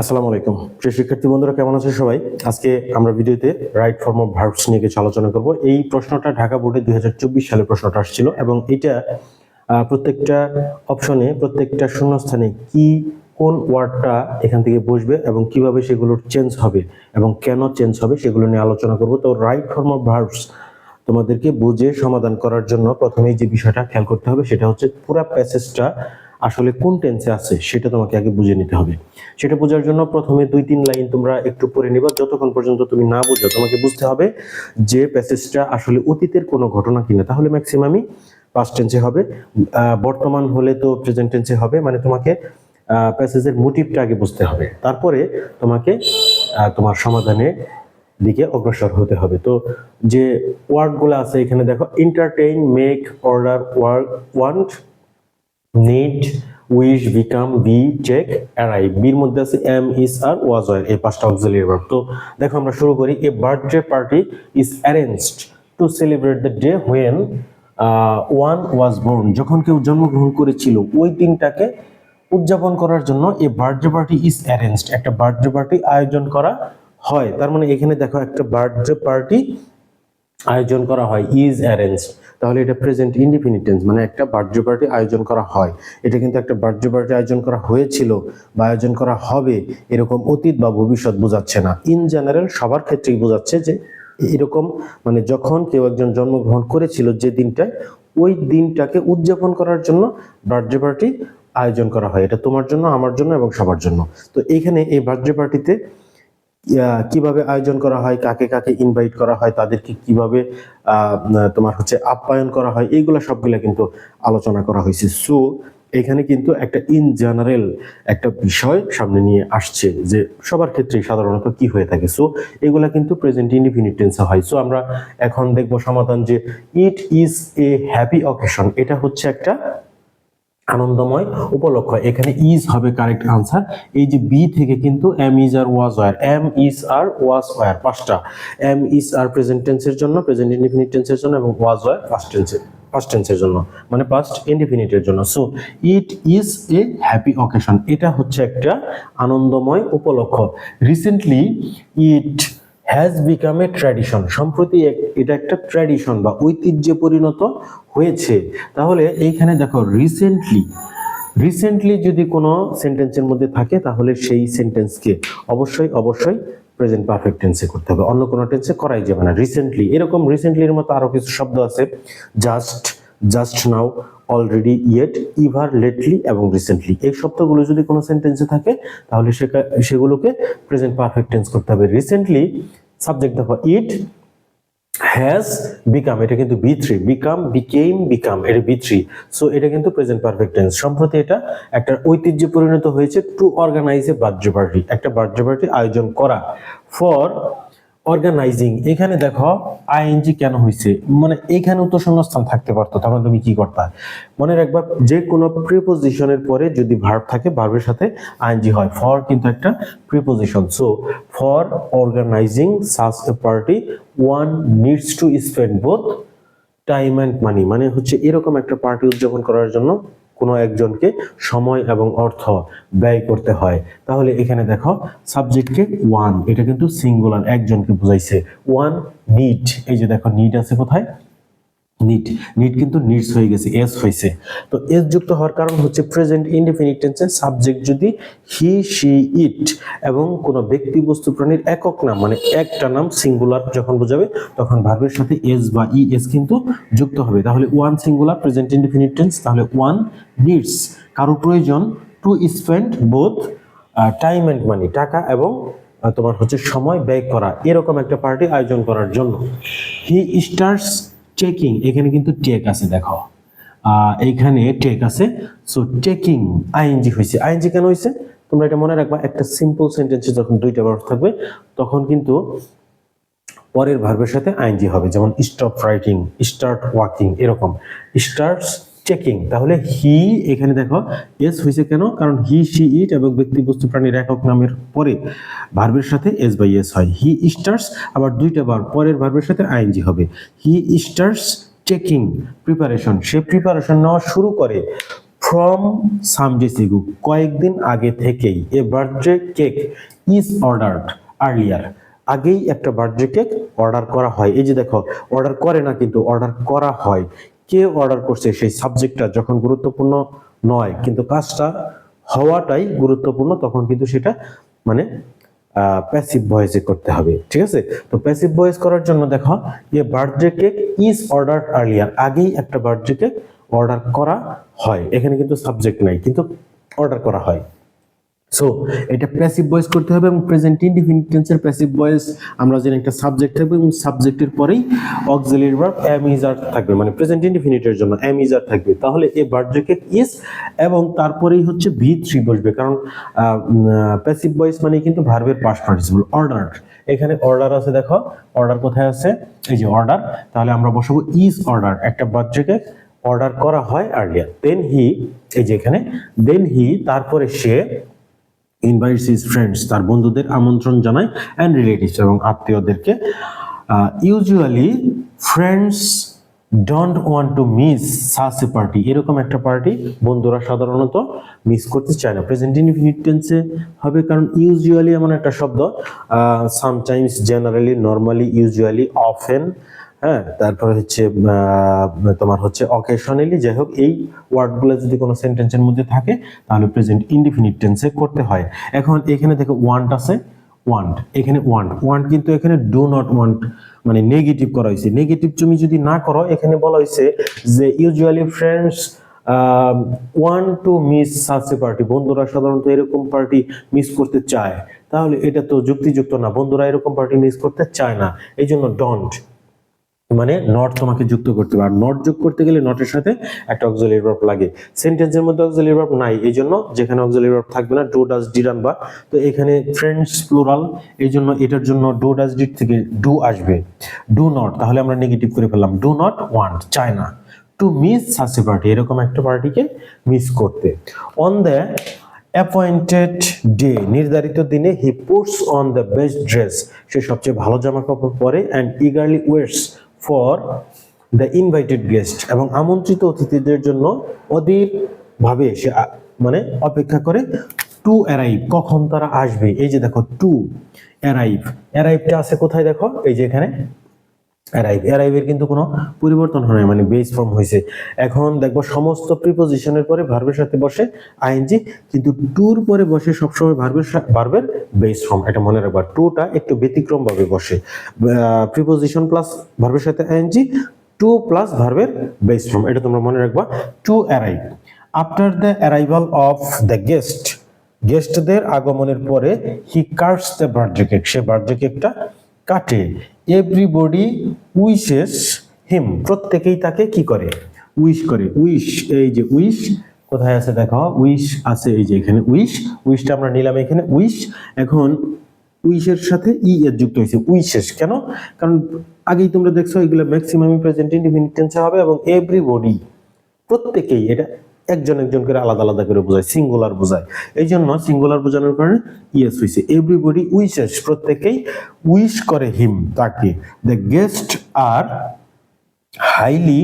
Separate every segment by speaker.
Speaker 1: আসসালামু আলাইকুম। প্রিয় শিক্ষার্থী বন্ধুরা, কেমন আছে সবাই? আজকে আমরা ভিডিওতে রাইট ফর্ম অফ ভার্বস নিয়ে কিছু আলোচনা করব। এই প্রশ্নটা ঢাকা বোর্ডে দুই সালে প্রশ্নটা আসছিল এবং এটা প্রত্যেকটা অপশনে, প্রত্যেকটা শূন্যস্থানে কি, কোন ওয়ার্ডটা এখান থেকে বসবে এবং কীভাবে সেগুলোর চেঞ্জ হবে এবং কেন চেঞ্জ হবে সেগুলো নিয়ে আলোচনা করব। তো রাইট ফর্ম অফ ভার্বস তোমাদেরকে বুঝে সমাধান করার জন্য প্রথমেই যে বিষয়টা খেয়াল করতে হবে সেটা হচ্ছে পুরো প্যাসেজটা আসলে কোন টেন্সে আছে সেটা তোমাকে আগে বুঝে নিতে হবে। সেটা বোঝার জন্য প্রথমে দুই তিন লাইন তোমরা একটু পড়ে নিবা, যতক্ষণ পর্যন্ত তুমি না বুঝো, তোমাকে বুঝতে হবে যে প্যাসেজটা আসলে অতীতের কোনো ঘটনা কিনা। তাহলে ম্যাক্সিমামই পাস্ট টেন্সে হবে বর্তমান হলে তো প্রেজেন্ট টেন্সে হবে মানে তোমাকে প্যাসেজের মোটিভটা আগে বুঝতে হবে। তারপরে তোমাকে তোমার সমাধানে দিকে অগ্রসর হতে হবে। তো যে ওয়ার্ডগুলো আছে এখানে দেখো entertain make order work want need wish become be check arrive বির মধ্যে আছে M is R was war এই পাঁচটা অক্সিলিয়ারি ভার্ব তো দেখো আমরা শুরু করি a birthday party is arranged to celebrate the day when one was born যখন কেউ জন্মগ্রহণ করেছিল, ওই দিনটাকে উদযাপন করার জন্য a birthday party is arranged একটা বার্থডে পার্টি আয়োজন করা হয়। তার মানে এখানে দেখো একটা বার্থডে পার্টি আয়োজন করা হয় ইজ অ্যারেঞ্জ তাহলে এটা প্রেজেন্ট ইন্ডিপেন্ডেন্স মানে একটা বার্থডে পার্টি আয়োজন করা হয়। এটা কিন্তু একটা বার্থডে পার্টি আয়োজন করা হয়েছিল বা আয়োজন করা হবে, এরকম অতীত বা ভবিষ্যৎ বোঝাচ্ছে না। ইন জেনারেল সবার ক্ষেত্রেই বোঝাচ্ছে যে এরকম মানে যখন কেউ একজন জন্মগ্রহণ করেছিল যে দিনটায়, ওই দিনটাকে উদযাপন করার জন্য বার্থডে পার্টি আয়োজন করা হয়। এটা তোমার জন্য, আমার জন্য এবং সবার জন্য। তো এইখানে এই বার্থডে পার্টিতে কীভাবে আয়োজন করা হয়, কাকে কাকে ইনভাইট করা হয়, তাদেরকে কীভাবে তোমার হচ্ছে আপ্যায়ন করা হয়, এইগুলা সবগুলা কিন্তু আলোচনা করা হয়েছে। সো এখানে কিন্তু একটা ইন জেনারেল একটা বিষয় সামনে নিয়ে আসছে যে সবার ক্ষেত্রে সাধারণত কি হয়ে থাকে। সো এগুলা কিন্তু প্রেজেন্ট ইনডিফিনিট টেন্সে হয়। সো আমরা এখন দেখব সমাধান যে it is a happy occasion এটা হচ্ছে একটা আনন্দময় উপলক্ষ এখানে ইজ হবে কারেক্ট আনসার এই যে বি থেকে কিন্তু am is are was were am is are was were পাঁচটা। এম ইজ আর প্রেজেন্ট টেন্সের জন্য প্রেজেন্ট ইনডিফিনিট টেন্সের জন্য এবং ওয়াজ ওয়ার পাস্ট টেন্সের পাস্ট টেন্সের জন্য। মানে পাস্ট ইনডিফিনিটের জন্য। So it is a happy occasion এটা হচ্ছে একটা আনন্দময়, উপলক্ষ। Recently it has become a tradition সম্প্রতি এটা একটা ট্র্যাডিশন বা ঐতিহ্যে পরিণত হয়েছে। তাহলে এইখানে দেখো রিসেন্টলি রিসেন্টলি যদি কোনো সেন্টেন্সের মধ্যে থাকে, তাহলে সেই সেন্টেন্সকে অবশ্যই অবশ্যই প্রেজেন্ট পারফেক্ট টেন্সে করতে হবে। অন্য কোনো টেন্সে করাই যাবে না। রিসেন্টলি এরকম রিসেন্টলির মতো আরও কিছু শব্দ আছে। Just just now already yet ever lately এবং রিসেন্টলি এই শব্দগুলো যদি কোনো সেন্টেন্সে থাকে, তাহলে সেগুলোকে প্রেজেন্ট পারফেক্ট টেন্স করতে হবে। রিসেন্টলি সাবজেক্ট দেখো ইট হ্যাজ বিকাম এটা কিন্তু V three become became become এটা বি থ্রি সো এটা কিন্তু প্রেজেন্ট পারফেক্ট টেন্স সম্প্রতি এটা একটা ঐতিহ্যে পরিণত হয়েছে to organise a birthday party একটা বার্থডে পার্টি আয়োজন করা। ফর অর্গানাইজিং এখানে দেখো আইএনজি কেন হয়েছে মানে এখানে তো শূন্যস্থান থাকতে পারতো তখন তুমি কি করতা? মনে রাখবা যে কোনো প্রিপোজিশনের পরে যদি ভার্ব থাকে ভার্বের সাথে আইএনজি হয়। ফর কিন্তু একটা preposition so for organising such a party one needs to spend both time and money মানে হচ্ছে এরকম একটা পার্টি উদযাপন করার জন্য কোনো একজনকে সময় এবং অর্থ ব্যয় করতে হয়। তাহলে এখানে দেখো সাবজেক্টকে ওয়ান এটা কিন্তু সিঙ্গুলার একজনকে বুঝাইছে। ওয়ান নিড এই যে দেখো নিড আছে কোথায়? নিড নিট কিন্তু নিডস হয়ে গেছে এস হয়েছে। তো এস যুক্ত হওয়ার কারণ হচ্ছে প্রেজেন্ট ইনডিফিনিট টেন্সে সাবজেক্ট যদি হি শি ইট এবং কোনো ব্যক্তি, বস্তু, প্রাণীর একক নাম মানে একটা নাম সিঙ্গুলার যখন বোঝাবে, তখন ভার্বের সাথে এস বা ই এস কিন্তু যুক্ত হবে। তাহলে one singular present indefinite tense তাহলে ওয়ান নিডস কারও প্রয়োজন to spend both time and money টাকা এবং তোমার হচ্ছে সময় ব্যয় করা। এরকম একটা পার্টি আয়োজন করার জন্য। হি স্টার্টস চেকিং এখানে কিন্তু টেক আছে, দেখো। এইখানে টেক আছে। সো টেকিং আইএনজি হয়েছে। আইএনজি কেন হয়েছে? তোমরা এটা মনে রাখবা, একটা সিম্পল সেন্টেন্সে যখন দুইটা ভার্ব থাকবে, তখন কিন্তু পরের ভার্বের সাথে আইএনজি হবে। যেমন স্টপ রাইটিং স্টার্ট ওয়াকিং এরকম। স্টার্টস চেকিং তাহলে হি এখানে দেখো এস হয়েছে কেন? কারণ হি শি ইট এবং ব্যক্তি বস্তু প্রাণীর একক নামের পরে ভার্বের সাথে এস বাই এস হয়। হি স্টার্টস আবার দুইটা বার পরের ভার্বের সাথে আইএনজি হবে। হি স্টার্টস চেকিং প্রিপারেশন সে প্রিপারেশন নেওয়া শুরু করে ফ্রম সাম ডেজ এগো কয়েকদিন আগে থেকেই। A birthday cake is ordered earlier আগেই একটা বার্থডে কেক অর্ডার করা হয়। এই যে দেখো অর্ডার করে না কিন্তু অর্ডার করা হয়। কে অর্ডার করছে সেই সাবজেক্টটা যখন গুরুত্বপূর্ণ নয়, কিন্তু কাজটা হওয়াটাই গুরুত্বপূর্ণ, তখন কিন্তু সেটা মানে প্যাসিভ ভয়েসে করতে হবে, ঠিক আছে? তো প্যাসিভ ভয়েস করার জন্য দেখো, যে birthday cake is order earlier আগেই একটা বার্থডে কেক অর্ডার করা হয়। এখানে কিন্তু সাবজেক্ট নাই, কিন্তু অর্ডার করা হয়। সো এটা প্যাসিভ ভয়েস করতে হবে এবং প্রেজেন্ট ইনডিফিনিট টেন্সের প্যাসিভ ভয়েস আমরা জানি একটা সাবজেক্ট থাকবে এবং সাবজেক্টের পরেই auxiliary verb am is are থাকবে। মানে প্রেজেন্ট ইনডিফিনিটের জন্য এম ইজ আর থাকবে। তাহলে এ বার্থডে কেক ইজ এবং তারপরেই হচ্ছে ভি থ্রি বসবে। কারণ প্যাসিভ ভয়েস মানে কিন্তু ভার্বের পাস্ট পার্টিসিপল অর্ডার এখানে অর্ডার আছে, দেখো। অর্ডার কোথায় আছে? এই যে অর্ডার তাহলে আমরা বসাবো ইজ অর্ডার একটা বার্থডে কেক অর্ডার করা হয় আর্লিয়ার দেন হি এই যে এখানে দেন হি তারপরে সে ইনভাইটস হিজ ফ্রেন্ডস তার বন্ধুদের আমন্ত্রণ জানায় অ্যান্ড রিলেটিভস এবং আত্মীয়দেরকে। Usually friends don't want to miss such a party এরকম একটা পার্টি বন্ধুরা সাধারণত মিস করতে চায় না। প্রেজেন্ট ইনফিনিট টেন্সে হবে কারণ ইউজুয়ালি এমন একটা শব্দ sometimes generally normally usually often হ্যাঁ তারপরে হচ্ছে তোমার হচ্ছে অকেশনালি যাই হোক, এই ওয়ার্ডগুলো যদি কোনো সেন্টেন্সের মধ্যে থাকে, তাহলে প্রেজেন্ট ইনডিফিনিট টেন্সে করতে হয়। এখন এখানে দেখো ওয়ান্ট আছে ওয়ান্ট এখানে ওয়ান্ট ওয়ান্ট কিন্তু এখানে ডু নট ওয়ান্ট মানে নেগেটিভ করা হয়েছে। নেগেটিভ তুমি যদি না করো, এখানে বলা হয়েছে যে usually friends want to miss such a party বন্ধুরা সাধারণত এরকম পার্টি মিস করতে চায়। তাহলে এটা তো যুক্তিযুক্ত না, বন্ধুরা এরকম পার্টি মিস করতে চায় না। এই জন্য ডন্ট মানে নট তোমাকে যুক্ত করতে হবে। আর নট যোগ করতে গেলে নটের সাথে একটা অক্সিলারি ভার্ব লাগে। সেন্টেন্সের মধ্যে অক্সিলারি ভার্ব নাই, এই জন্য যেখানে অক্সিলারি ভার্ব থাকবে না ডো ডাজ ডিড আনবা তো এখানে ফ্রেন্ডস প্লুরাল এই জন্য এটার জন্য ডো ডাজ ডিড থেকে ডু আসবে। ডু নট তাহলে আমরা নেগেটিভ করে ফেললাম। ডু নট ওয়ান্ট চায় না। টু মিস সাসে পার্টি এরকম একটা পার্টিকে মিস করতে। অন দ্য অ্যাপয়েন্টেড ডে নির্ধারিত দিনে he puts on the best dress সে সবচেয়ে ভালো জামা কাপড় পরে and eagerly waits for the invited guest এবং আমন্ত্রিত অতিথিদের জন্য অধীর ভাবে সে মানে অপেক্ষা করে টু অ্যারাইভ কখন তারা আসবে? এই যে দেখো টু অ্যারাইভ অ্যারাইভটা আছে কোথায় দেখো? এই যে এখানে অ্যারাইভ অ্যারাইভের কিন্তু কোনো পরিবর্তন হয় মানে বেস ফর্ম হয়েছে এখন দেখব সমস্ত প্রিপোজিশনের পরে ভার্বের সাথে বসে আইএনজি কিন্তু টুর পরে বসে সবসময় ভার্বের ভার্বের বেস ফর্ম এটা মনে রাখবা। টুটা একটু ব্যতিক্রম ভাবে বসে প্রিপোজিশন প্লাস ভার্বের সাথে আইএনজি টু প্লাস ভার্বের বেস ফর্ম এটা তোমরা মনে রাখবা। To arrive after the arrival of the guest গেস্টদের আগমনের পরে he cuts the birthday cake say birthday কেকটা কাটে। এভরিবডি উইশেস হিম প্রত্যেকেই তাকে কি করে? উইশ করে। উইশ এই যে উইশ কোথায় আছে দেখো? উইশ আছে, এই যে এখানে উইশ উইশটা আমরা নিলাম এখানে উইশ এখন উইশের সাথে ই এর যুক্ত হয়েছে। উইশেস কেন? কারণ আগেই তোমরা দেখছ, এগুলো ম্যাক্সিমাম প্রেজেন্ট ইনডিফিনিট টেন্সে হবে এবং এভরিবডি প্রত্যেকেই, এটা একজন একজন করে আলাদা আলাদা করে বোঝায় সিঙ্গুলার বোঝায়। এই জন্য সিঙ্গুলার বোঝানোর কারণে ইয়েস হয়েছে এভরিবডি উইশেস প্রত্যেকেই উইশ করে হিম তাকে। The guest are highly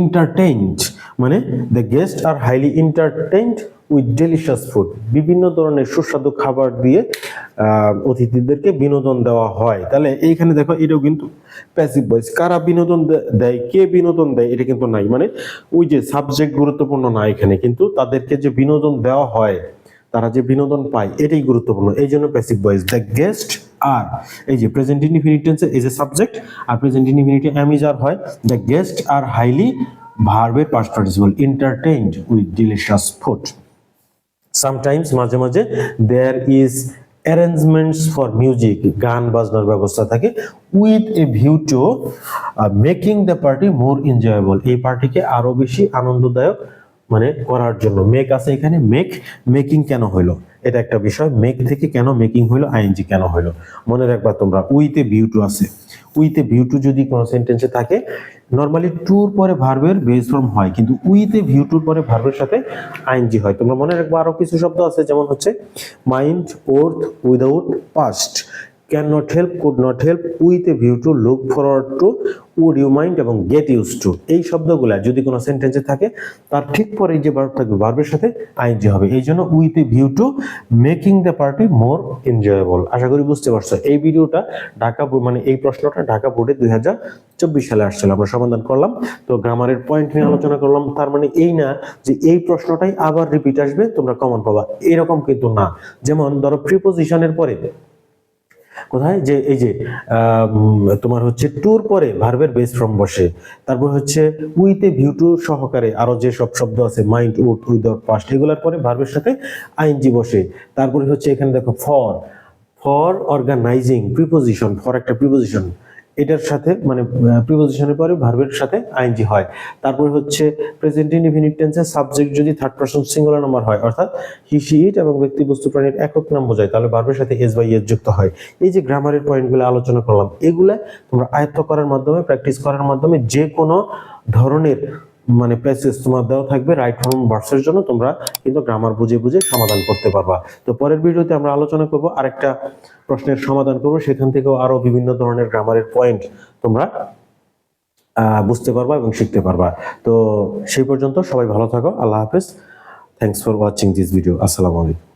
Speaker 1: entertained মানে the guest are highly entertained with delicious food বিভিন্ন ধরনের সুস্বাদু খাবার দিয়ে অতিথিদেরকে বিনোদন দেওয়া হয়। তাহলে এইখানে দেখো, এটাও কিন্তু প্যাসিভ ভয়েস কারা বিনোদন দেয়, কে বিনোদন দেয়, এটা কিন্তু নাই। মানে ওই যে সাবজেক্ট গুরুত্বপূর্ণ না এখানে, কিন্তু তাদেরকে যে বিনোদন দেওয়া হয়, তারা যে বিনোদন পায়, এটাই গুরুত্বপূর্ণ। এই জন্য passive voice the guest are এই যে প্রেজেন্ট ইনফিনিট এই যে সাবজেক্ট আর প্রেজেন্ট ইনফিনিটি অ্যামিজার হয়। দ্য গেস্ট আর হাইলি ভার্বের past participle entertained with delicious food sometimes মাঝে মাঝে there is arrangements for music গান বাজনার ব্যবস্থা থাকে with a view to making the party more enjoyable এই পার্টিকে আরও বেশি আনন্দদায়ক মানে করার জন্য। মেক আছে এখানে মেক মেকিং কেন হইল? এটা একটা বিষয়। মেক থেকে কেন মেকিং হইল? আইএনজি কেন হইল? মনে রাখবা তোমরা উইথ এ ভিউ টু আছে। উইথ এ ভিউ টু যদি কোনো সেন্টেন্সে থাকে নর্মালি টুর পরে ভার্বের বেস ফর্ম হয়, কিন্তু উইথ ভিউ টুর পরে ভার্বের সাথে আইএনজি হয়। তোমরা মনে রাখব আরও কিছু শব্দ আছে, যেমন হচ্ছে mind worth without past can not help could not help with a view to look forward to would you mind এবং গেট ইউজ টু এই শব্দগুলা যদি কোনো সেন্টেন্সে থাকে, তার ঠিক পরে যে ভার্ব থাকবে ভার্বের সাথে আইনজি হবে। এই জন্য with a view to making the party more enjoyable আশা করি বুঝতে পারছ। এই ভিডিওটা ঢাকা মানে এই প্রশ্নটা ঢাকা বোর্ডে দুই হাজার চব্বিশ সালে আসছিল। আমরা সমাধান করলাম। তো গ্রামারের পয়েন্ট নিয়ে আলোচনা করলাম। তার মানে এই না যে এই প্রশ্নটাই আবার রিপিট আসবে, তোমরা কমন পাবা। এরকম কিন্তু না। যেমন ধরো প্রিপোজিশনের পরে কোথায়? যে এই যে তোমার হচ্ছে টুর পরে ভার্বের বেস ফ্রম বসে। তারপর হচ্ছে উইতে ভিউ টু সহকারে আরও যে সব শব্দ আছে মাইন্ড উড উইদাউট পাস্ট এগুলোর পরে ভার্বের সাথে আইনজি বসে। তারপরে হচ্ছে এখানে দেখো for for organising preposition for একটা প্রিপোজিশন এটার সাথে মানে প্রিপোজিশনের পরে ভার্বের সাথে আইনজি হয়। তারপর হচ্ছে প্রেজেন্ট ইনডিফিনিট টেন্সের সাবজেক্ট যদি থার্ড পারসন সিঙ্গুলার নাম্বার হয়, অর্থাৎ হি শি ইট এবং ব্যক্তি বস্তু প্রাণীর একক নাম বোঝায়, তাহলে ভার্বের সাথে এস বাই এস যুক্ত হয়। এই যে গ্রামারের পয়েন্টগুলো আলোচনা করলাম, এগুলো তোমরা আয়ত্ত করার মাধ্যমে প্র্যাকটিস করার মাধ্যমে যে কোনো ধরনের মানে প্রেসেস তোমার দেওয়া থাকবে রাইট ফর্ম ভার্সের জন্য তোমরা কিন্তু গ্রামার বুঝে বুঝে সমাধান করতে পারবা। তো পরের ভিডিওতে আমরা আলোচনা করব, আরেকটা প্রশ্নের সমাধান করব, সেখান থেকেও আরও বিভিন্ন ধরনের গ্রামারের পয়েন্ট তোমরা বুঝতে পারবা এবং শিখতে পারবা। তো সেই পর্যন্ত সবাই ভালো থাকো, আল্লাহ হাফেজ। Thanks for watching this video আসসালামু আলাইকুম।